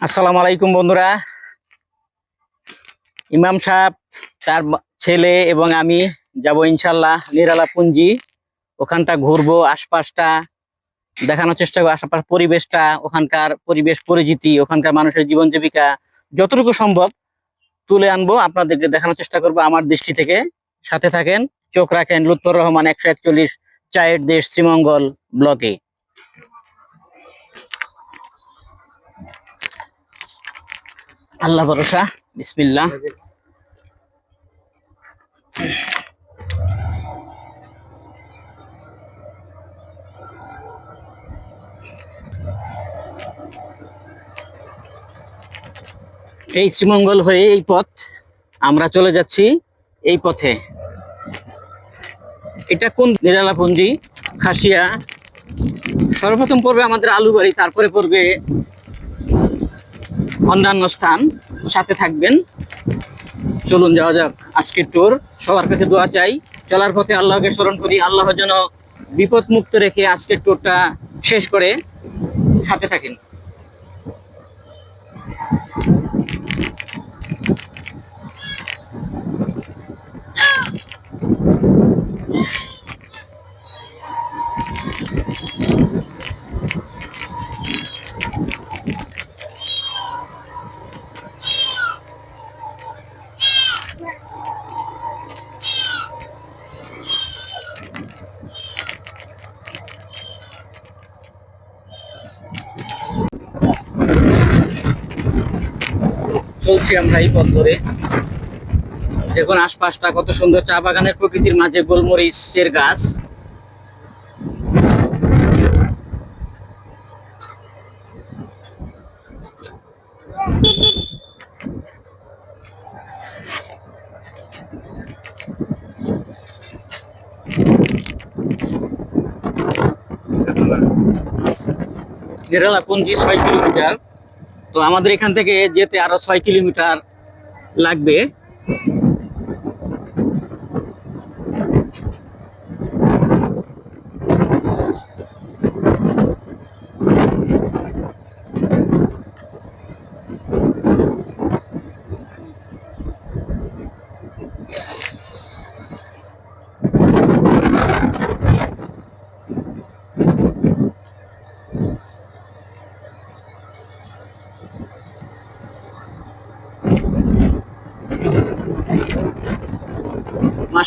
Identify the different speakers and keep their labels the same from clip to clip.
Speaker 1: আসসালামু আলাইকুম বন্ধুরা। ইমাম সাহেব, তার ছেলে এবং আমি যাব ইনশাল্লাহ নিরালা পুঞ্জি। ওখানটা ঘুরবো, আশপাশটা দেখানোর চেষ্টা করব, আশপাশ পরিবেশটা, ওখানকার পরিবেশ পরিচিতি, ওখানকার মানুষের জীবন জীবিকা, যতটুকু সম্ভব তুলে আনব, আপনাদেরকে দেখানোর চেষ্টা করব আমার দৃষ্টি থেকে। সাথে থাকেন, চোখ রাখেন, লুৎফর রহমান একশো একচল্লিশ চায়ের দেশ শ্রীমঙ্গল ব্লকে। আল্লাহ ভরসা, বিসমিল্লাহ। এই শ্রীমঙ্গল হয়ে এই পথ আমরা চলে যাচ্ছি এই পথে। এটা কোন নিরালাপুঞ্জি? খাসিয়া। সর্বপ্রথম পড়বে আমাদের আলুবাড়ি, তারপরে পড়বে অন্যান্য স্থান সাথে থাকবেন। চলুন যাওয়া যাক আজকের ট্যুর সবার কাছে দোয়া চাই, চলার পথে আল্লাহকে স্মরণ করি, আল্লাহ যেন বিপদ মুক্ত রেখে আজকের ট্যুরটা শেষ করে সাথে থাকেন। চলছি আমরা এই পথ ধরে দেখুন আশপাশটা কত সুন্দর, চা বাগানের প্রকৃতির মাঝে গোলমরিচের গাছ। নিরালা পুঞ্জি ছয় কিলোমিটার। তো আমাদের এখান থেকে যেতে আরও ছয় কিলোমিটার লাগবে।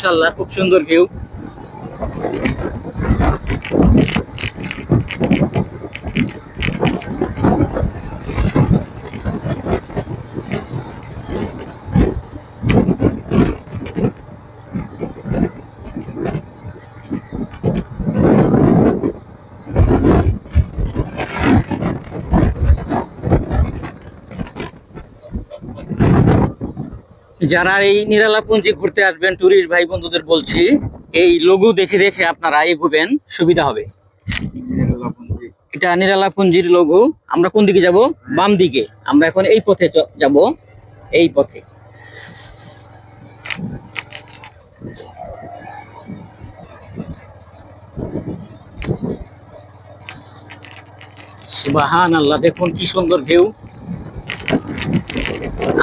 Speaker 1: মাশাল্লাহ খুব সুন্দর ভিউ যারা এই নিরালাপুঞ্জি ঘুরতে আসবেন টুরিস্ট ভাই বন্ধুদের বলছি এই লঘু দেখে দেখে আপনারা এগোবেন সুবিধা হবে। এটা নিরালাপুঞ্জির লঘু। আমরা কোন দিকে যাব? বাম দিকে। আমরা এখন এই পথে যাব। এই পথে। সুবাহান আল্লাহ দেখুন কি সুন্দর ঢেউ।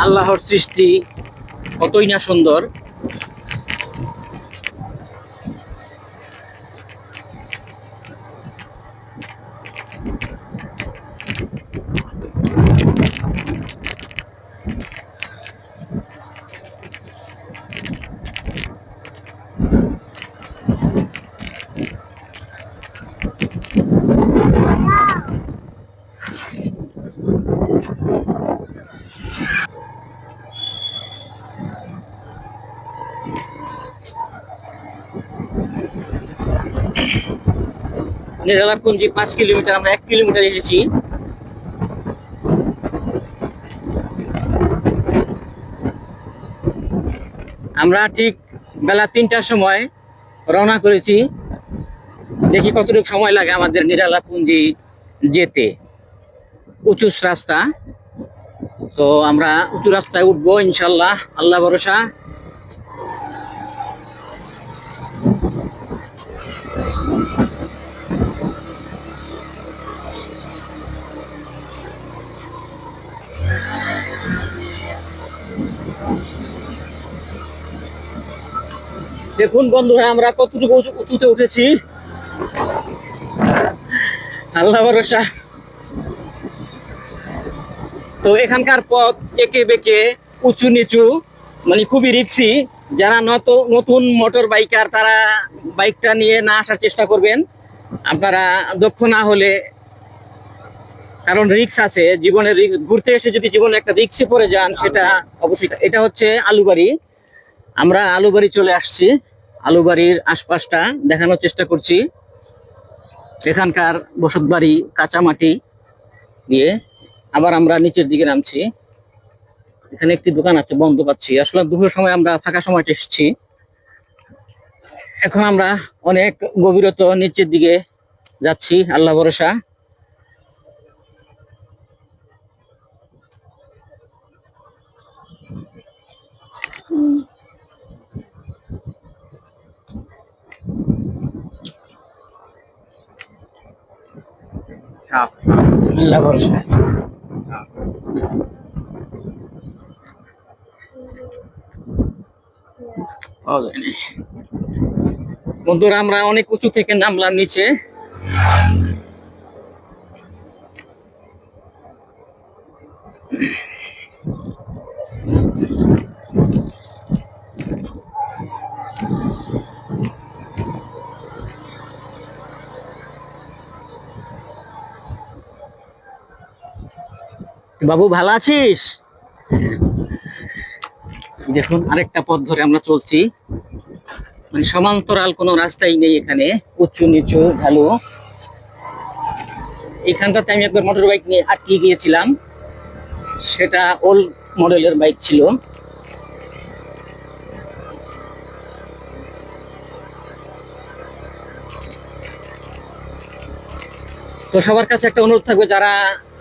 Speaker 1: আল্লাহর সৃষ্টি। কতই না সুন্দর। নিরালাপুঞ্জি পাঁচ কিলোমিটার, আমরা এক কিলোমিটার এসেছি। আমরা ঠিক বেলা তিনটার সময় রওনা করেছি। দেখি কতটুকু সময় লাগে আমাদের নিরালাপুঞ্জি যেতে। উঁচু রাস্তা। তো আমরা উঁচু রাস্তায় উঠবো, ইনশাল্লাহ। আল্লাহ ভরসা। দেখুন বন্ধুরা, আমরা কতটুকু উঁচু- উঁচুতে উঠেছি। আল্লাহ ভরসা। তো এখানকার পথ একে বেঁকে উঁচু নিচু মানে খুবই রিক্সি। যারা নত নতুন মোটর বাইকার, তারা বাইকটা নিয়ে না আসার চেষ্টা করবেন। আপনারা দক্ষ না হলে, কারণ রিক্স আছে, জীবনের রিক্স ঘুরতে এসে যদি জীবনে একটা রিক্সে পড়ে যান, সেটা অবশ্যই এটা হচ্ছে আলুবাড়ি। আমরা আলুবাড়ি চলে আসছি। আলুবাড়ির আশপাশটা দেখানোর চেষ্টা করছি। এখানকার বসত বাড়ি কাঁচা মাটি দিয়ে আবার আমরা নিচের দিকে নামছি। এখানে একটি দোকান আছে, বন্ধ পাচ্ছি। আসলে দুপুরের সময় আমরা ফাঁকা সময়টা এসেছি। এখন আমরা অনেক গভীরত নিচের দিকে যাচ্ছি, আল্লাহ ভরসা। আল্লাহ ভরসা। বন্ধুরা আমরা অনেক উঁচু থেকে নামলাম নিচে। বাবু, ভালো আছিস? দেখুন, আরেকটা পথ ধরে আমরা চলছি। মানে সমান্তরাল কোনো রাস্তাই নেই এখানে, উঁচু, নিচু ঢালু এখানটাতে আমি একবার মোটর বাইক নিয়ে আটকে গিয়েছিলাম। সেটা ওল্ড মডেলের বাইক ছিল। তো সবার কাছে একটা অনুরোধ থাকবে, যারা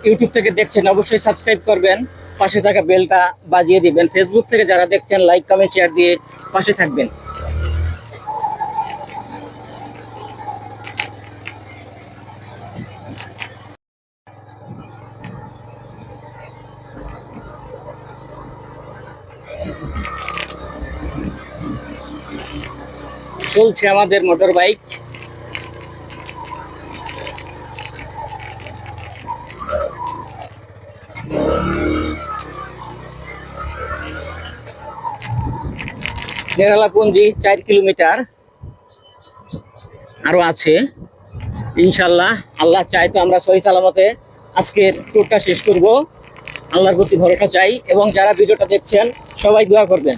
Speaker 1: ইউটিউব থেকে দেখছেন, অবশ্যই সাবস্ক্রাইব করবেন, পাশে থাকা বেলটা বাজিয়ে দিবেন। ফেসবুক থেকে যারা দেখছেন লাইক কমেন্ট শেয়ার দিয়ে পাশে থাকবেন। চলছে আমাদের মোটর বাইক নেরালাপুঞ্জি চার কিলোমিটার আরও আছে। ইনশাল্লাহ আল্লাহ চাই তো আমরা সহি সালামতে আজকের ট্যুরটা শেষ করব। আল্লাহর প্রতি ভরসা চাই এবং যারা ভিডিওটা দেখছেন সবাই দোয়া করবেন।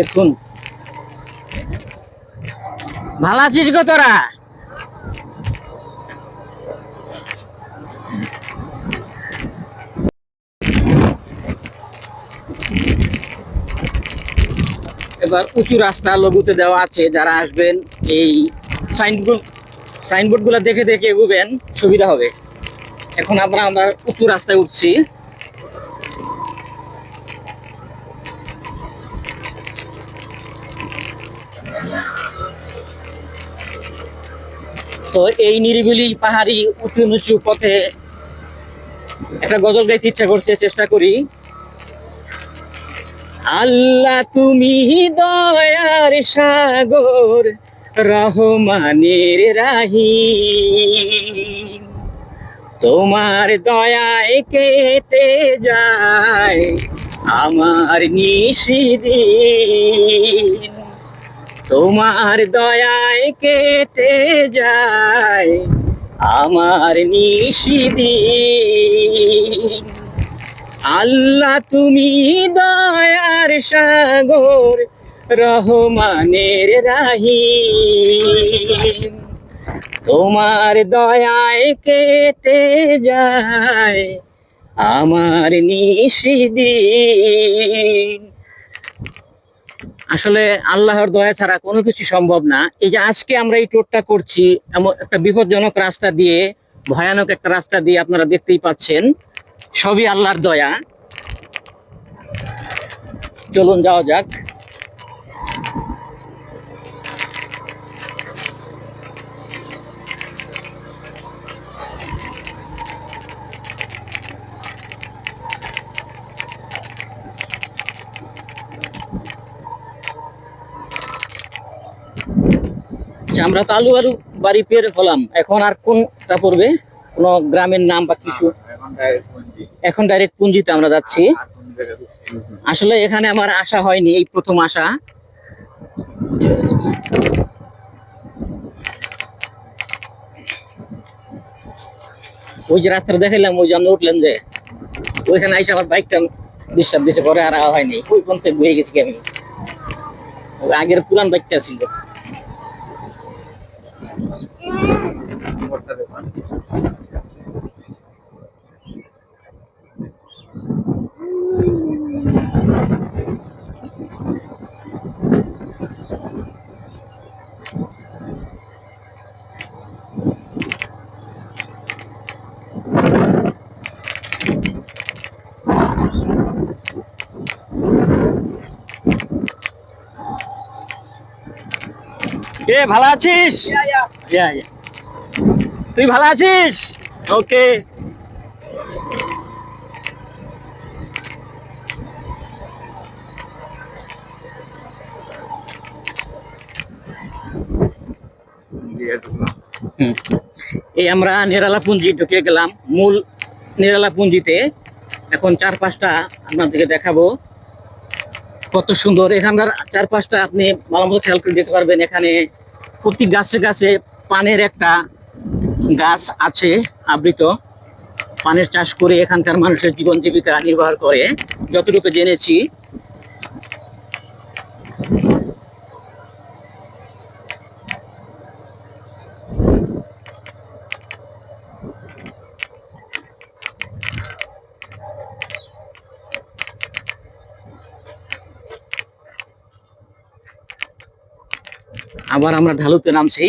Speaker 1: দেখুন। ভালো আছিস গো তোরা? এবার উঁচু রাস্তা লঘুতে দেওয়া আছে, যারা আসবেন এই সাইনবোর্ড সাইনবোর্ডগুলা দেখে দেখে এগোবেন, সুবিধা হবে। এখন আমরা আমরা উঁচু রাস্তায় উঠছি। তো এই নিরিবিলি পাহাড়ি উঁচু নিচু পথে একটা গজল গাইতে ইচ্ছা করছে, চেষ্টা করি। আল্লাহ তুমি দয়ার সাগর, রহমানের রাহি তোমার দয়ায় কেটে যায় আমার নিশিদিন। তোমার দয়ায় কেটে যায় আমার নিশিদিন আল্লাহ তুমি দয়ার সাগর, রহমানের রাহি তোমার দয়ায় কেটে যায় আমার নিশিদিন আসলে আল্লাহর দয়া ছাড়া কোনো কিছু সম্ভব না। এই যে আজকে আমরা এই টোটটা করছি, এমন একটা বিপজ্জনক রাস্তা দিয়ে, ভয়ানক একটা রাস্তা দিয়ে আপনারা দেখতেই পাচ্ছেন, সবই আল্লাহর দয়া। চলুন যাওয়া যাক। আমরা তো আলু আলু বাড়ি পের হলাম। এখন আর কোনটা পড়বে? কোন গ্রামের নাম বা কিছু? এখন ডাইরেক্ট পুঞ্জিতে আমরা যাচ্ছি। আসলে এখানে আমার আশা হয়নি, এই প্রথম আসা ওই যে রাস্তাটা দেখাইলাম, ওই জন্য উঠলেন যে, ওইখানে আইসা আমার বাইকটা ডিস্টার্ব দিয়েছে পরে আর হয়নি। ওই পর্যন্ত ঘুরে গেছি আমি। আগের পুরান বাইকটা ছিল। নম্বরটা দেখুন এ ভালো আছিস। তুই ভালো আছিস? ওকে। এই আমরা নিরালা পুঞ্জি ঢুকে গেলাম মূল নিরালা পুঞ্জিতে এখন চার পাঁচটা আপনাদেরকে দেখাবো। কত সুন্দর এখানকার চারপাশটা আপনি ভালো মতো খেয়াল করে দিতে পারবেন। এখানে প্রতি গাছে গাছে পানের একটা গাছ আছে আবৃত। পানের চাষ করে এখানকার মানুষের জীবন জীবিকা নির্বাহ করে। যতটুকু জেনেছি আবার আমরা ঢালুতে নামছি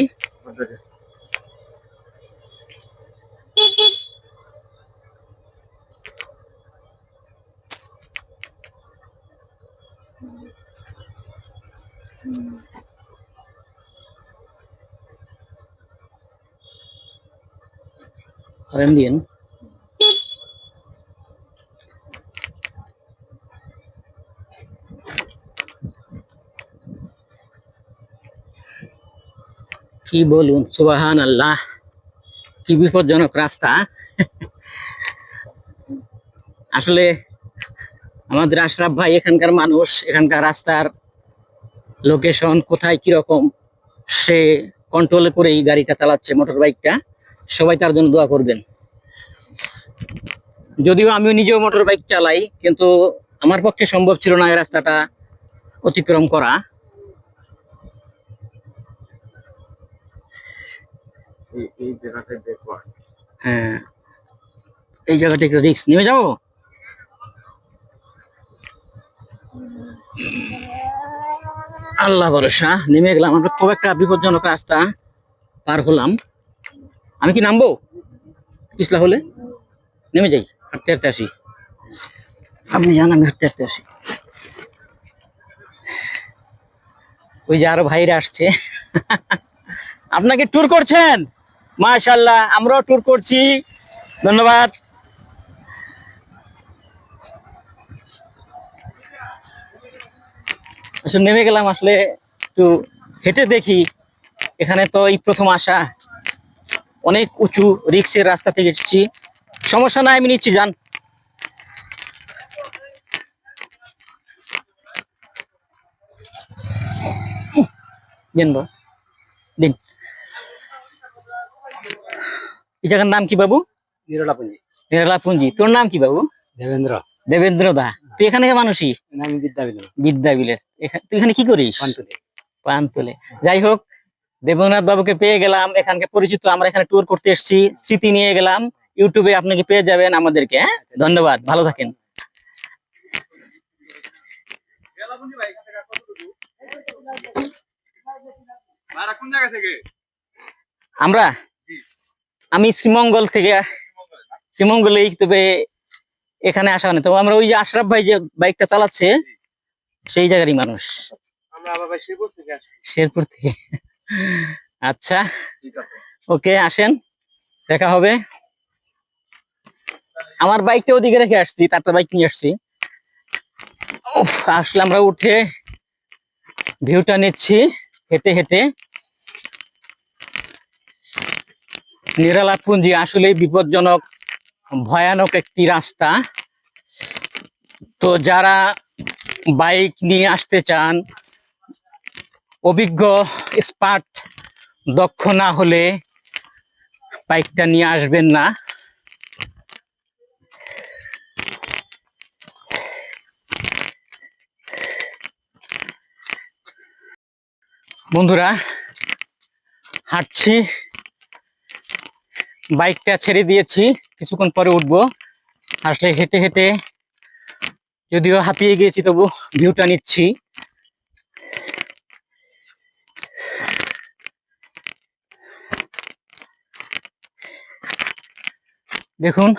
Speaker 1: Keren din. কি বলুন? সুবাহান আল্লাহ কি বিপজ্জনক রাস্তা। আসলে আমাদের আশরাফ ভাই এখানকার মানুষ, এখানকার রাস্তার লোকেশন কোথায়, কীরকম, সে কন্ট্রোলে করে এই গাড়িটা চালাচ্ছে মোটর বাইকটা সবাই তার জন্য দোয়া করবেন। যদিও আমিও নিজেও মোটর বাইক চালাই, কিন্তু আমার পক্ষে সম্ভব ছিল না এই রাস্তাটা অতিক্রম করা।
Speaker 2: এই
Speaker 1: হ্যাঁ। এই জায়গাটা একটু রিক্স নেমে যাব? আল্লাহ ভরসা, নেমে গেলাম। আমরা খুব একটা বিপজ্জনক রাস্তা পার হলাম। আমি কি নামবো? পিছলা হলে? নেমে যাই, হাঁটতে হাঁটতে আসি। আপনি জান আমি হাঁটতে হাঁটতে আসি। ওই যে আরও ভাইরা আসছে। আপনাকে ট্যুর করছেন? মাশাল্লাহ আমরাও ট্যুর করছি। ধন্যবাদ। আসলে নেমে গেলাম আসলে, একটু হেঁটে দেখি। এখানে তো এই প্রথম আসা। অনেক উঁচু রিক্সের রাস্তা থেকে এসেছি। সমস্যা নাই, আমি নিচ্ছি, যান। দিন দিন। এই জায়গার নাম কি বাবু?
Speaker 2: নিরলাপুঞ্জি।
Speaker 1: নিরালা পুঞ্জি তোর নাম কি বাবু?
Speaker 2: দেবেন্দ্র।
Speaker 1: দেবেন্দ্র দা। তুই এখানে মানুষই?
Speaker 2: আমি বিদ্যা বিদ্যা
Speaker 1: বিদ্যা বিলের তুই এখানে কি করিস?
Speaker 2: পান্তুলে।
Speaker 1: পান তোলে যাই হোক দেবেন্দ্রনাথ বাবুকে পেয়ে গেলাম। এখানকে পরিচিত। আমরা এখানে ট্যুর করতে এসেছি। স্মৃতি নিয়ে গেলাম। ইউটিউবে আপনাকে পেয়ে যাবেন আমাদেরকে হ্যাঁ? ধন্যবাদ। ভালো থাকেন। আমরা? আমি শ্রীমঙ্গল থেকে শ্রীমঙ্গলেই তবে এখানে আসা হয়নি। তো আমরা ওই যে আশরাফ ভাই যে বাইকটা চালাচ্ছে সেই জায়গারই মানুষ। শেরপুর থেকে আচ্ছা। ওকে আসেন। দেখা হবে। আমার বাইকটা ওদিকে রেখে আসছি তারপর বাইক নিয়ে আসছি। আসলে আমরা উঠে ভিউটা নিচ্ছি হেঁটে হেঁটে। নিরালা পুঞ্জি আসলে বিপজ্জনক, ভয়ানক একটি রাস্তা। তো যারা বাইক নিয়ে আসতে চান, অভিজ্ঞ স্পার্ট দক্ষ না হলে বাইকটা নিয়ে আসবেন না। বন্ধুরা, হাঁটছি। বাইকটা ছেড়ে দিয়েছি। কিছুক্ষণ পরে উঠবো। আসলে হেঁটে হেঁটে যদিও হাঁপিয়ে গিয়েছি, তবু ভিউটা নিচ্ছি। দেখুন,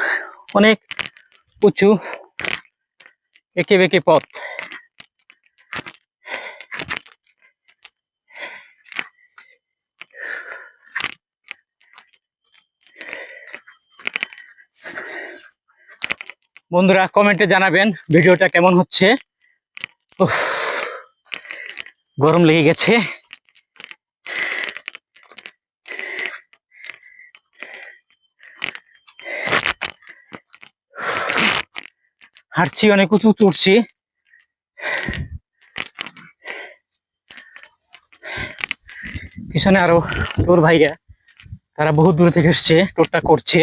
Speaker 1: অনেক উঁচু, একে বেঁকে পথ। বন্ধুরা কমেন্টে জানাবেন ভিডিওটা কেমন হচ্ছে। গরম লেগে গেছে। হাঁটছি, অনেক উঁচু উঠছি। পিছনে আরও টোর ভাইয়া তারা বহু দূরে থেকে এসছে টোরটা করছে।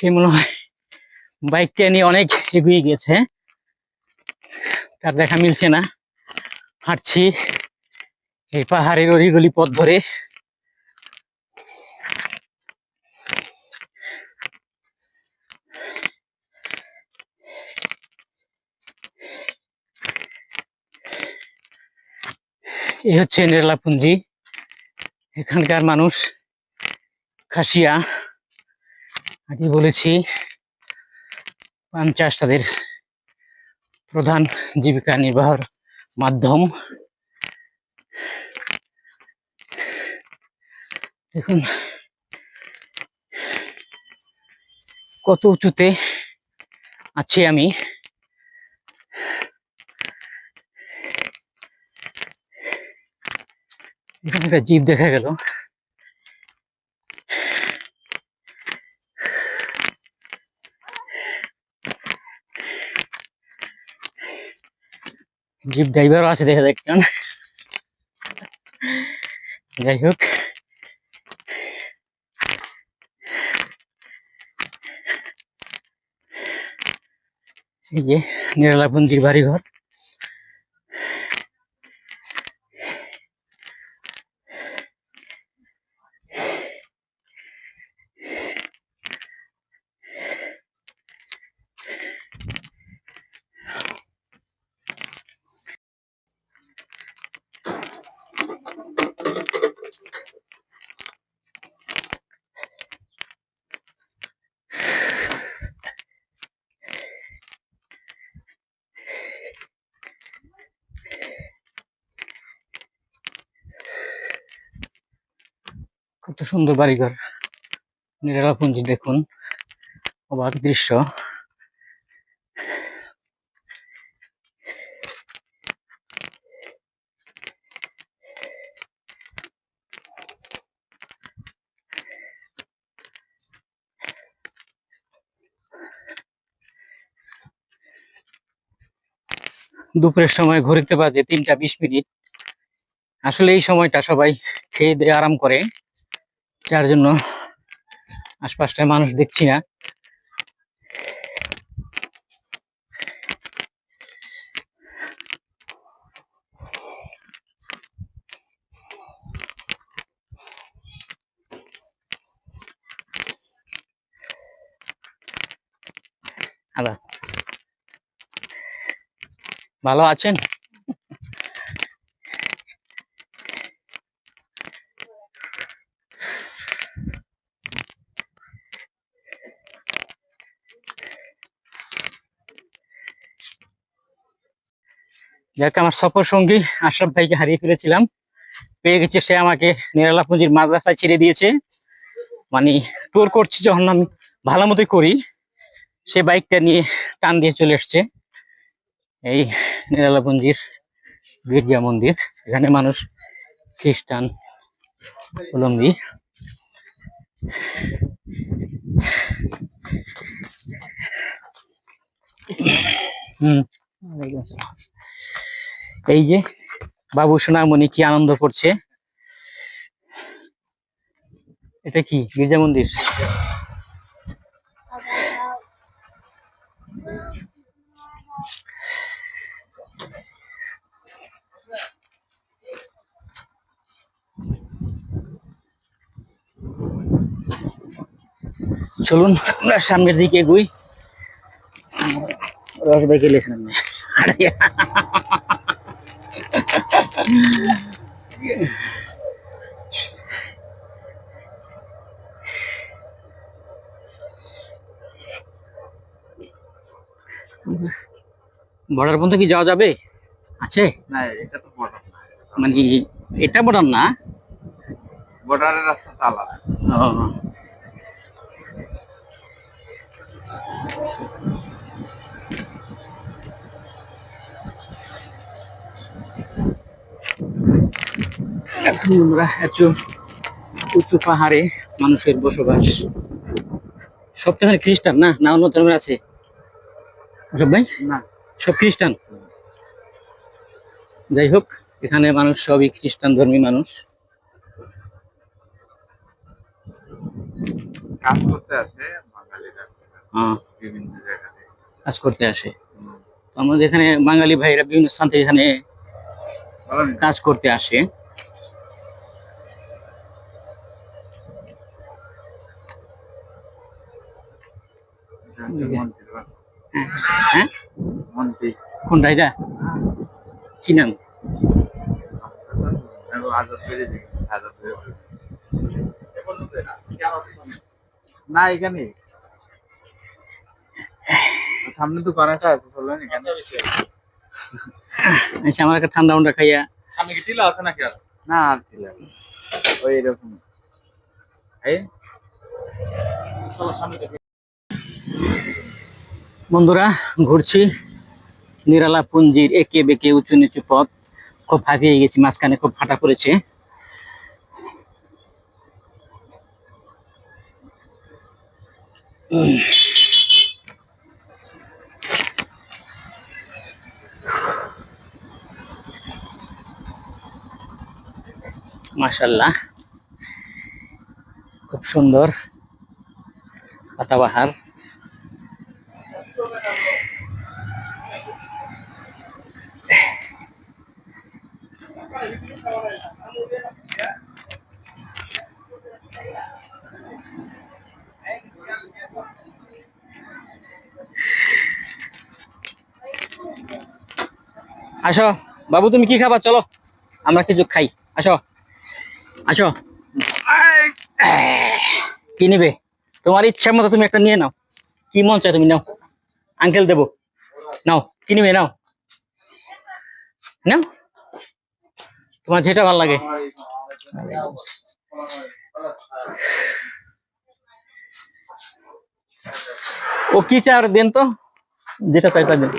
Speaker 1: সে মনে হয় বাইকটা নিয়ে অনেক এগিয়ে গেছে। তার দেখা মিলছে না। হাঁটছি এই পাহাড়ের অলিগলি পথ ধরে। এই হচ্ছে নেরলাপুঞ্জি। এখানকার মানুষ খাসিয়া। আগে বলেছি পান চাষ তাদের প্রধান জীবিকা নির্বাহর মাধ্যম। দেখুন, কত উঁচুতে আছি আমি। একটা জিপ দেখা গেল। জিপ ড্রাইভারও আছে দেখা দেখছেন যাই হোক। নিরালাপঞ্জির বাড়ি ঘর বাড়িঘর। সুন্দর বাড়িঘর। নিরালাপুঞ্জি দেখুন, অবাক দৃশ্য। দুপুরের সময় ঘুরতে বাজে তিনটা বিশ মিনিট। আসলে এই সময়টা সবাই খেয়ে দিয়ে আরাম করে। যার জন্য আশপাশটায় মানুষ দেখছি না। ভালো আছেন? যাক আমার সফর সঙ্গী আশরাফ ভাইকে হারিয়ে ফেলেছিলাম। পেয়ে গেছে সে আমাকে নিরালা পুঁজির মাঝ রাস্তায় ছেড়ে দিয়েছে। মানে ট্যুর করছি যখন আমি ভালো মতোই করি, সে বাইকটা নিয়ে টান দিয়ে চলে এসছে। এই নিরালাপুঞ্জির গির্জা মন্দির, এখানে মানুষ খ্রিস্টান উলঙ্গি হম। এই যে বাবু সোনামণি কি আনন্দ করছে? এটা কি? গির্জা মন্দির? চলুন, আমরা সামনের দিকে এগুই। রস ভাই গেলেছেন বর্ডার পর্যন্ত কি যাওয়া যাবে? আছে?
Speaker 2: না এটা তো বর্ডার
Speaker 1: মানে এটা বর্ডার না?
Speaker 2: বর্ডারের রাস্তা তো আলাদা।
Speaker 1: এখন এত উঁচু পাহাড়ে মানুষের বসবাস। সব তো খ্রিস্টান না? না অন্য ধর্মের আছে। সব ভাই?
Speaker 2: না।
Speaker 1: সব খ্রিস্টান? যাই হোক এখানে মানুষ সবই খ্রিস্টান ধর্মী মানুষ।
Speaker 2: কাজ করতে আছে বিভিন্ন জায়গাতে।
Speaker 1: কাজ করতে আসে। আমাদের এখানে বাঙালি ভাইরা বিভিন্ন স্থান থেকে এখানে কাজ করতে আসে। হ্যাঁ কোনটা এটা? কি নাম?
Speaker 2: না এখানে। সামনে তো করাটা আছে চলবেন এখানে।
Speaker 1: আচ্ছা আমার একটা ঠান্ডা উন্ডা খাইয়া।
Speaker 2: সামনে কি টিলা আছে নাকি আর? না আর টিলা ওই এরকম। এই? চলো সামনে দেখি।
Speaker 1: বন্ধুরা, ঘুরছি। নিরালা পুঞ্জির একে বেঁকে উঁচু নিচু পথ। খুব হাঁপিয়ে গেছি, মাঝখানে খুব ফাটা পড়েছে। উম। মাশাল্লাহ। খুব সুন্দর পাতাবাহার আসো, বাবু, তুমি কি খাবা? চলো, আমরা কিছু খাই। আসো আসো। কি নিবে? তোমার ইচ্ছা মতো তুমি একটা নিয়ে নাও। কি মন চায় তুমি নাও। আঙ্কেল দেবো। নাও, কি নিবে নাও। নাও। তোমার যেটা ভালো লাগে। ও কি চার দেন তো? যেটা চাই তা দেন।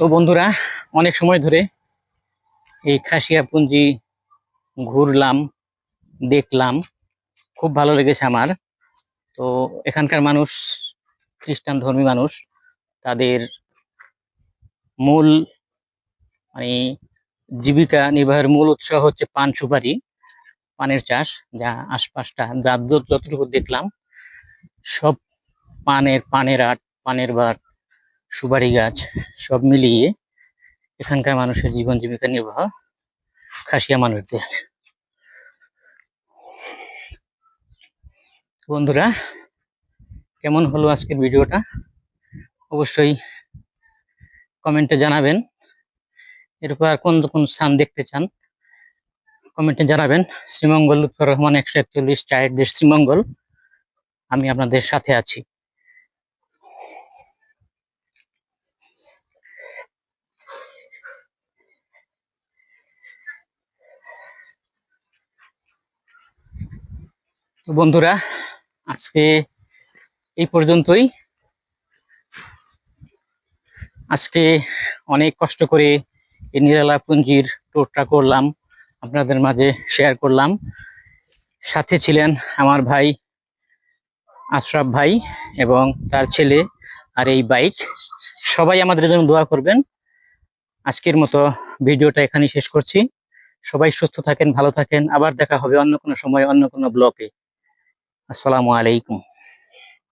Speaker 1: তো বন্ধুরা, অনেক সময় ধরে এই খাসিয়াপুঞ্জি ঘুরলাম, দেখলাম, খুব ভালো লেগেছে আমার। তো এখানকার মানুষ, খ্রিস্টান ধর্মী মানুষ, তাদের মূল মানে জীবিকা নির্বাহের মূল উৎস হচ্ছে পান সুপারি, পানের চাষ, যা আশপাশটা যা যত- যতটুকু দেখলাম, সব পানের পানের আট, পানের বাট সুপারি গাছ সব মিলিয়ে এখানকার মানুষের জীবন জীবিকা নির্বাহ খাসিয়া মানুষদের। বন্ধুরা, কেমন হলো আজকের ভিডিওটা? অবশ্যই কমেন্টে জানাবেন। এরপর আর কোন কোন স্থান দেখতে চান, কমেন্টে জানাবেন। শ্রীমঙ্গল, লুৎফর রহমান একশো একচল্লিশ, চায়ের দেশ শ্রীমঙ্গল। আমি আপনাদের সাথে আছি। তো বন্ধুরা, আজকে এই পর্যন্তই। আজকে অনেক কষ্ট করে এই নিরালা পুঞ্জির করলাম, আপনাদের মাঝে শেয়ার করলাম। সাথে ছিলেন আমার ভাই আশরাফ ভাই এবং তার ছেলে আর এই বাইক সবাই আমাদের জন্য দোয়া করবেন। আজকের মতো ভিডিওটা এখানে শেষ করছি। সবাই সুস্থ থাকেন, ভালো থাকেন। আবার দেখা হবে অন্য কোনো সময়, অন্য কোনো ব্লকে আসসালামু আলাইকুম